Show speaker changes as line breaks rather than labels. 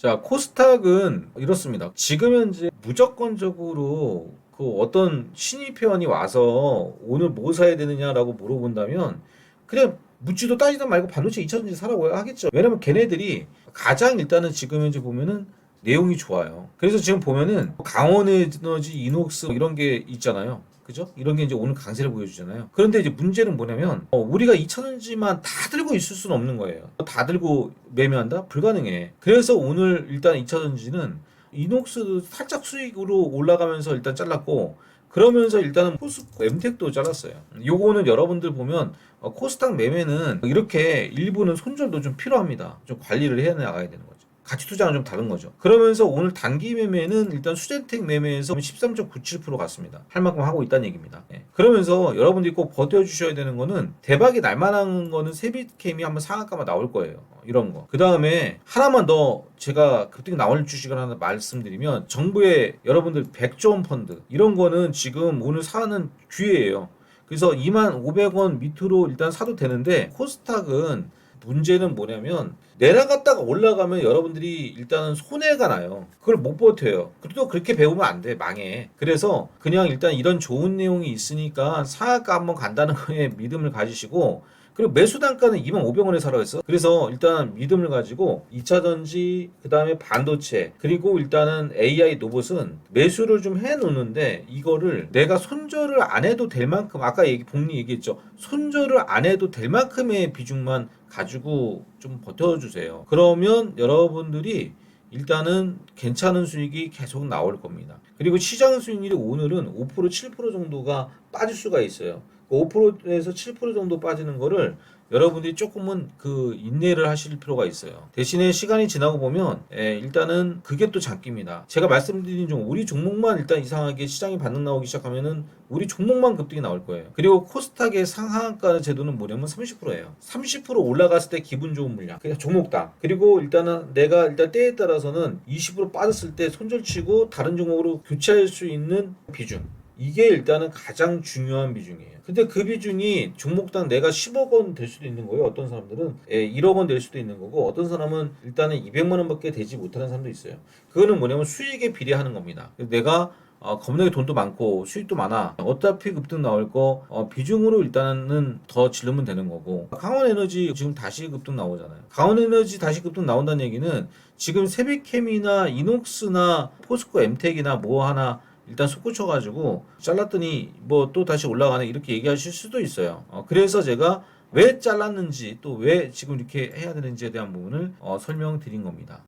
자, 코스닥은 이렇습니다. 지금 현재 무조건적으로 그 어떤 신입 회원이 와서 오늘 뭐 사야 되느냐라고 물어본다면 그냥 묻지도 따지도 말고 반도체 2차전지 사라고 하겠죠. 왜냐면 걔네들이 가장 일단은 지금 현재 보면은 내용이 좋아요. 그래서 지금 보면은 강원 에너지, 이녹스 이런 게 있잖아요. 그죠? 이런 게 이제 오늘 강세를 보여주잖아요. 그런데 이제 문제는 뭐냐면 어, 우리가 2차전지만 다 들고 있을 수는 없는 거예요. 다 들고 매매한다? 불가능해. 그래서 오늘 일단 2차전지는 이녹스 살짝 수익으로 올라가면서 일단 잘랐고 그러면서 일단은 포스코 엠텍도 잘랐어요. 요거는 여러분들 보면 어, 코스닥 매매는 이렇게 일부는 손절도 좀 필요합니다. 좀 관리를 해야 나가야 되는 거죠. 가치 투자는 좀 다른 거죠. 그러면서 오늘 단기 매매는 일단 수젠텍 매매에서 13.97% 갔습니다. 할 만큼 하고 있다는 얘기입니다. 예. 그러면서 여러분들이 꼭 버텨주셔야 되는 거는 대박이 날 만한 거는 세비캠이 한번 상한가만 나올 거예요. 어, 이런 거. 그 다음에 하나만 더 제가 급등 나올 주식을 하나 말씀드리면 정부의 여러분들 100조 원 펀드 이런 거는 지금 오늘 사는 기회예요. 그래서 2만 500원 밑으로 일단 사도 되는데 코스닥은 문제는 뭐냐면 내려갔다가 올라가면 여러분들이 일단은 손해가 나요. 그걸 못 버텨요. 그래도 그렇게 배우면 안 돼. 망해. 그래서 그냥 일단 이런 좋은 내용이 있으니까 상한가 한번 간다는 거에 믿음을 가지시고 그리고 매수 단가는 2만 500원에 사라고 했어. 그래서 일단 믿음을 가지고 2차 전지, 그 다음에 반도체, 그리고 일단은 AI 로봇은 매수를 좀 해놓는데 이거를 내가 손절을 안 해도 될 만큼 아까 얘기, 복리 얘기했죠. 손절을 안 해도 될 만큼의 비중만 가지고 좀 버텨주세요. 그러면 여러분들이 일단은 괜찮은 수익이 계속 나올 겁니다. 그리고 시장 수익률이 오늘은 5% 7% 정도가 빠질 수가 있어요. 5%에서 7% 정도 빠지는 거를 여러분들이 조금은 그 인내를 하실 필요가 있어요. 대신에 시간이 지나고 보면 예, 일단은 그게 또 장기입니다. 제가 말씀드린 종 우리 종목만 일단 이상하게 시장이 반등 나오기 시작하면은 우리 종목만 급등이 나올 거예요. 그리고 코스닥의 상한가 제도는 뭐냐면 30%예요. 30% 올라갔을 때 기분 좋은 물량. 그냥 종목당. 그리고 일단은 내가 일단 때에 따라서는 20% 빠졌을 때 손절치고 다른 종목으로 교체할 수 있는 비중. 이게 일단은 가장 중요한 비중이에요. 근데 그 비중이 종목당 내가 10억 원 될 수도 있는 거예요. 어떤 사람들은 예, 1억 원 될 수도 있는 거고 어떤 사람은 일단은 200만 원밖에 되지 못하는 사람도 있어요. 그거는 뭐냐면 수익에 비례하는 겁니다. 내가 어, 겁나게 돈도 많고 수익도 많아. 어차피 급등 나올 거 어, 비중으로 일단은 더 질르면 되는 거고. 강원에너지 지금 다시 급등 나오잖아요. 강원에너지 다시 급등 나온다는 얘기는 지금 세비캠이나 이녹스나 포스코 엠텍이나 뭐 하나 일단 솟구쳐가지고 잘랐더니 뭐 또 다시 올라가네 이렇게 얘기하실 수도 있어요. 어, 그래서 제가 왜 잘랐는지 또 왜 지금 이렇게 해야 되는지에 대한 부분을 어, 설명드린 겁니다.